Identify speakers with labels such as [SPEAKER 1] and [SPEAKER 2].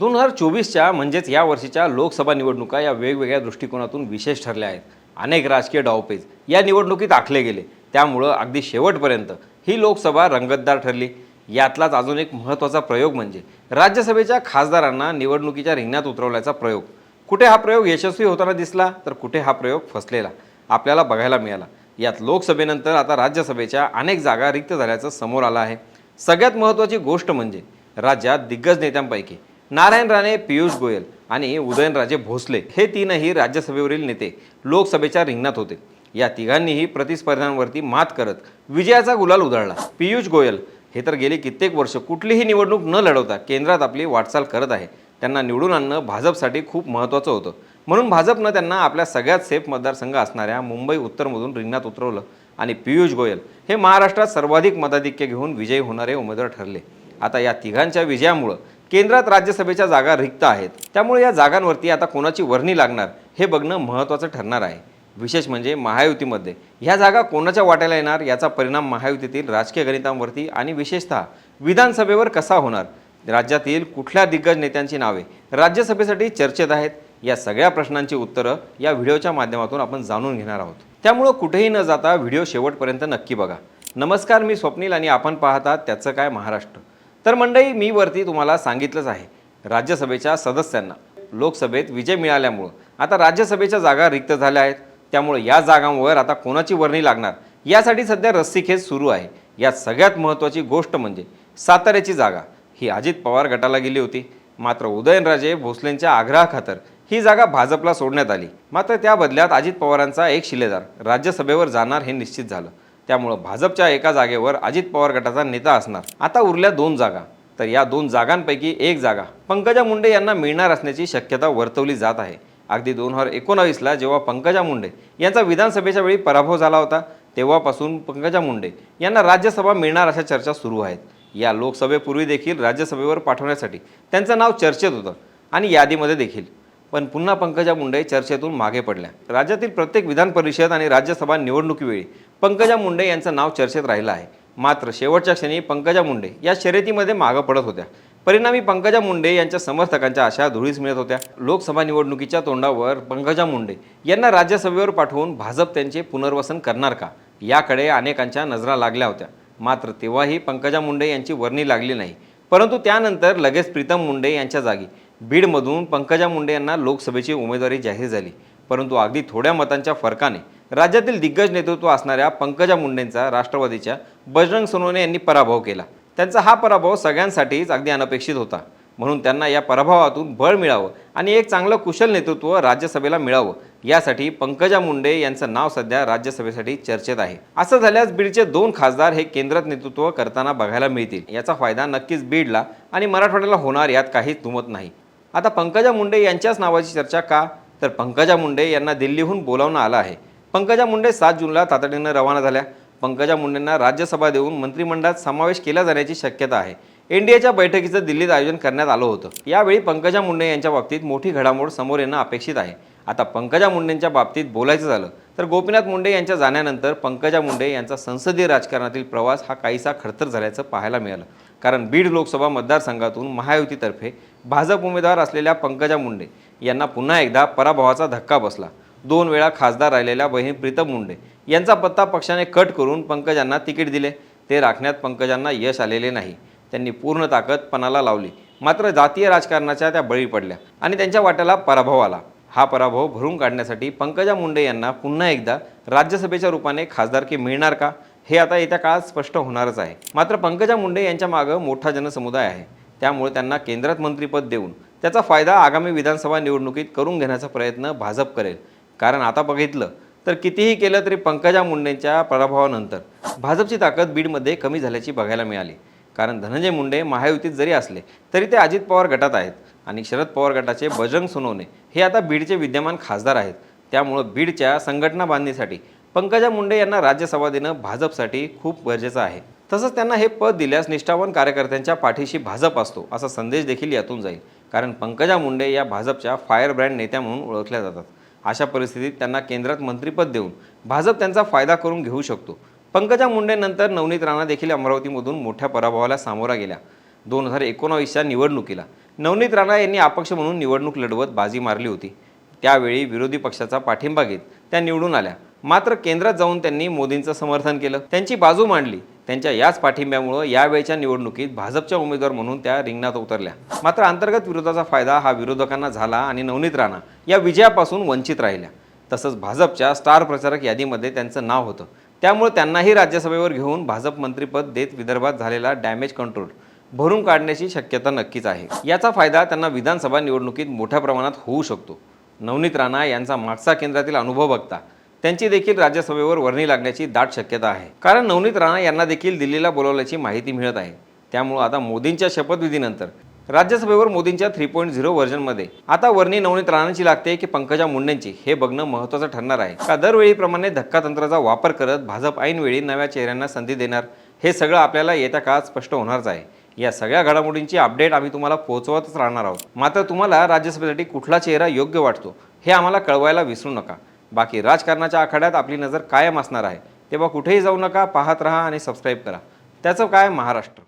[SPEAKER 1] दोन हजार चोवीसच्या म्हणजेच या वर्षीच्या लोकसभा निवडणुका या वेगवेगळ्या दृष्टिकोनातून विशेष ठरल्या आहेत. अनेक राजकीय डावपेच या निवडणुकीत आखले गेले. त्यामुळं अगदी शेवटपर्यंत ही लोकसभा रंगतदार ठरली. यातलाच अजून एक महत्त्वाचा प्रयोग म्हणजे राज्यसभेच्या खासदारांना निवडणुकीच्या रिंगणात उतरवल्याचा प्रयोग. कुठे हा प्रयोग यशस्वी होताना दिसला तर कुठे हा प्रयोग फसलेला आपल्याला बघायला मिळाला. यात लोकसभेनंतर आता राज्यसभेच्या अनेक जागा रिक्त झाल्याचं समोर आलं आहे. सगळ्यात महत्त्वाची गोष्ट म्हणजे राज्यात दिग्गज नेत्यांपैकी नारायण राणे पियुष गोयल आणि उदयनराजे भोसले हे तीनही राज्यसभेवरील नेते लोकसभेच्या रिंगणात होते. या तिघांनीही प्रतिस्पर्ध्यांवरती मात करत विजयाचा गुलाल उधळला. पियुष गोयल हे तर गेली कित्येक वर्ष कुठलीही निवडणूक न लढवता केंद्रात आपली वाटचाल करत आहे. त्यांना निवडून आणणं भाजपसाठी खूप महत्त्वाचं होतं. म्हणून भाजपनं त्यांना आपल्या सगळ्यात सेफ मतदारसंघ असणाऱ्या मुंबई उत्तरमधून रिंगणात उतरवलं आणि पियुष गोयल हे महाराष्ट्रात सर्वाधिक मताधिक्य घेऊन विजयी होणारे उमेदवार ठरले. आता या तिघांच्या विजयामुळं केंद्रात राज्यसभेच्या जागा रिक्त आहेत. त्यामुळे या जागांवरती आता कोणाची वर्णी लागणार हे बघणं महत्त्वाचं ठरणार आहे. विशेष म्हणजे महायुतीमध्ये. ह्या जागा कोणाच्या वाट्याला येणार याचा परिणाम महायुतीतील राजकीय गणितांवरती आणि विशेषतः विधानसभेवर कसा होणार? राज्यातील कुठल्या दिग्गज नेत्यांची नावे? राज्यसभेसाठी चर्चेत आहेत. या सगळ्या प्रश्नांची उत्तरं या व्हिडिओच्या माध्यमातून आपण जाणून घेणार आहोत. त्यामुळं कुठेही न जाता व्हिडिओ शेवटपर्यंत नक्की बघा. नमस्कार मी स्वप्नील आणि आपण पाहतात त्याचं काय महाराष्ट्र. तर मंडळी मी वरती तुम्हाला सांगितलंच आहे राज्यसभेच्या सदस्यांना. लोकसभेत विजय मिळाल्यामुळं. आता राज्यसभेच्या जागा रिक्त झाल्या आहेत. त्यामुळे या जागांवर आता कोणाची वर्णी लागणार? यासाठी सध्या रस्सीखेच सुरू आहे. यात सगळ्यात महत्त्वाची गोष्ट म्हणजे साताऱ्याची जागा. ही अजित पवार गटाला गेली होती. मात्र उदयनराजे भोसलेंच्या आग्रहाखातर ही जागा भाजपला सोडण्यात आली. मात्र त्या बदल्यात अजित पवारांचा एक शिलेदार राज्यसभेवर जाणार हे निश्चित झालं. त्यामुळं भाजपच्या एका जागेवर अजित पवार गटाचा नेता असणार. आता उरल्या दोन जागा. तर या दोन जागांपैकी एक जागा पंकजा मुंडे यांना मिळणार असण्याची शक्यता वर्तवली जात आहे. अगदी दोन हजार एकोणावीसला जेव्हा पंकजा मुंडे यांचा विधानसभेच्या वेळी पराभव झाला होता तेव्हापासून पंकजा मुंडे यांना राज्यसभा मिळणार अशा चर्चा सुरू आहेत. या लोकसभेपूर्वी देखील राज्यसभेवर पाठवण्यासाठी त्यांचं नाव चर्चेत होतं आणि यादीमध्ये देखील. पण पुन्हा पंकजा मुंडे चर्चेतून मागे पडल्या. राज्यातील प्रत्येक विधान परिषद आणि राज्यसभा निवडणुकीवेळी पंकजा मुंडे यांचं नाव चर्चेत राहिलं आहे. मात्र शेवटच्या क्षणी पंकजा मुंडे या शर्यतीमध्ये मागं पडत होत्या. परिणामी पंकजा मुंडे यांच्या समर्थकांच्या आशा धुळीस मिळत होत्या. लोकसभा निवडणुकीच्या तोंडावर पंकजा मुंडे यांना राज्यसभेवर पाठवून भाजप त्यांचे पुनर्वसन करणार का? याकडे अनेकांच्या नजरा लागल्या होत्या. मात्र तेव्हाही पंकजा मुंडे यांची वर्णी लागली नाही. परंतु त्यानंतर लगेच प्रीतम मुंडे यांच्या जागी बीडमधून पंकजा मुंडे यांना लोकसभेची उमेदवारी जाहीर झाली. परंतु अगदी थोड्या मतांच्या फरकाने राज्यातील दिग्गज नेतृत्व असणाऱ्या पंकजा मुंडेंचा राष्ट्रवादीच्या बजरंग सोनवणे यांनी पराभव केला. त्यांचा हा पराभव सगळ्यांसाठीच अगदी अनपेक्षित होता. म्हणून त्यांना या पराभवातून बळ मिळावं आणि एक चांगलं कुशल नेतृत्व राज्यसभेला मिळावं यासाठी पंकजा मुंडे यांचं नाव सध्या राज्यसभेसाठी चर्चेत आहे. असं झाल्यास बीडचे दोन खासदार हे केंद्रात नेतृत्व करताना बघायला मिळतील. याचा फायदा नक्कीच बीडला आणि मराठवाड्याला होणार यात काहीच दुमत नाही. आता पंकजा मुंडे यांच्याच नावाची चर्चा का? तर पंकजा मुंडे यांना दिल्लीहून बोलावणं आलं आहे. पंकजा मुंडे सात जूनला तातडीनं रवाना झाल्या. पंकजा मुंडेंना राज्यसभा देऊन मंत्रिमंडळात समावेश केला जाण्याची शक्यता आहे. एनडीएच्या बैठकीचं दिल्लीत आयोजन करण्यात आलं होतं. यावेळी पंकजा मुंडे यांच्या बाबतीत मोठी घडामोड समोर येणं अपेक्षित आहे. आता पंकजा मुंडेंच्या बाबतीत बोलायचं झालं तर गोपीनाथ मुंडे यांच्या जाण्यानंतर पंकजा मुंडे यांचा संसदीय राजकारणातील प्रवास हा काहीसा खडतर झाल्याचं पाहायला मिळालं. कारण बीड लोकसभा मतदारसंघातून महायुतीतर्फे भाजप उमेदवार असलेल्या पंकजा मुंडे यांना पुन्हा एकदा पराभवाचा धक्का बसला. दोन वेळा खासदार राहिलेल्या बहीण प्रीतम मुंडे यांचा पत्ता पक्षाने कट करून पंकजांना तिकीट दिले. ते राखण्यात पंकजांना यश आलेले नाही. त्यांनी पूर्ण ताकद पणाला लावली. मात्र जातीय राजकारणाच्या त्या बळी पडल्या आणि त्यांच्या वाट्याला पराभव आला. हा पराभव भरून काढण्यासाठी पंकजा मुंडे यांना पुन्हा एकदा राज्यसभेच्या रूपाने खासदारकी मिळणार का? हे आता येत्या काळात स्पष्ट होणारच आहे. मात्र पंकजा मुंडे यांच्या मागं मोठा जनसमुदाय आहे. त्यामुळे त्यांना केंद्रात मंत्रीपद देऊन त्याचा फायदा आगामी विधानसभा निवडणुकीत करून घेण्याचा प्रयत्न भाजप करेल. कारण आता बघितलं तर कितीही केलं तरी पंकजा मुंडेंच्या पराभवानंतर भाजपची ताकद बीडमध्ये कमी झाल्याची बघायला मिळाली. कारण धनंजय मुंडे महायुतीत जरी असले तरी ते अजित पवार गटात आहेत आणि शरद पवार गटाचे बजरंग सोनवणे हे आता बीडचे विद्यमान खासदार आहेत. त्यामुळं बीडच्या संघटना बांधणीसाठी पंकजा मुंडे यांना राज्यसभा देणं भाजपसाठी खूप गरजेचं आहे. तसंच त्यांना हे पद दिल्यास निष्ठावान कार्यकर्त्यांच्या पाठीशी भाजप असतो असा संदेश देखील यातून जाईल. कारण पंकजा मुंडे या भाजपच्या फायर ब्रँड नेत्या म्हणून ओळखल्या जातात. अशा परिस्थितीत त्यांना केंद्रात मंत्रिपद देऊन भाजप त्यांचा फायदा करून घेऊ शकतो. पंकजा मुंडेनंतर नवनीत राणा देखील अमरावतीमधून मोठ्या पराभवाला सामोरा गेल्या. दोन हजार एकोणावीसच्या निवडणुकीला नवनीत राणा यांनी अपक्ष म्हणून निवडणूक लढवत बाजी मारली होती. त्यावेळी विरोधी पक्षाचा पाठिंबा घेत त्या निवडून आल्या. मात्र केंद्रात जाऊन त्यांनी मोदींचं समर्थन केलं. त्यांची बाजू मांडली. त्यांच्या याच पाठिंब्यामुळं यावेळच्या निवडणुकीत भाजपच्या उमेदवार म्हणून त्या रिंगणात उतरल्या. मात्र अंतर्गत विरोधाचा फायदा हा विरोधकांना झाला आणि नवनीत राणा या विजयापासून वंचित राहिल्या. तसंच भाजपच्या स्टार प्रचारक यादीमध्ये त्यांचं नाव होतं. त्यामुळे त्यांनाही राज्यसभेवर घेऊन भाजप मंत्रीपद देत विदर्भात झालेला डॅमेज कंट्रोल भरून काढण्याची शक्यता नक्कीच आहे. याचा फायदा त्यांना विधानसभा निवडणुकीत मोठ्या प्रमाणात होऊ शकतो. नवनीत राणा यांचा मागचा केंद्रातील अनुभव बघता त्यांची देखील राज्यसभेवर वर्णी लागण्याची दाट शक्यता आहे. कारण नवनीत राणा यांना देखील दिल्लीला बोलावल्याची माहिती मिळत आहे. त्यामुळं आता मोदींच्या शपथविधीनंतर. राज्यसभेवर मोदींच्या थ्री पॉईंट झिरो व्हर्जनमध्ये. आता वर्णी नवनीत राणांची लागते की पंकजा मुंडेंची हे बघणं महत्त्वाचं ठरणार आहे. का दरवेळीप्रमाणे धक्का तंत्राचा वापर करत भाजप ऐनवेळी नव्या चेहऱ्यांना संधी देणार? हे सगळं आपल्याला येत्या काळात स्पष्ट होणारच आहे. या सगळ्या घडामोडींची अपडेट आम्ही तुम्हाला पोहोचवतच राहणार आहोत. मात्र तुम्हाला राज्यसभेसाठी कुठला चेहरा योग्य वाटतो हे आम्हाला कळवायला विसरू नका. बाकी राजकारणाच्या आखाड्यात आपली नजर कायम असणार आहे. तेव्हा कुठेही जाऊ नका पाहत राहा आणि सबस्क्राईब करा. त्याचं काय? महाराष्ट्र.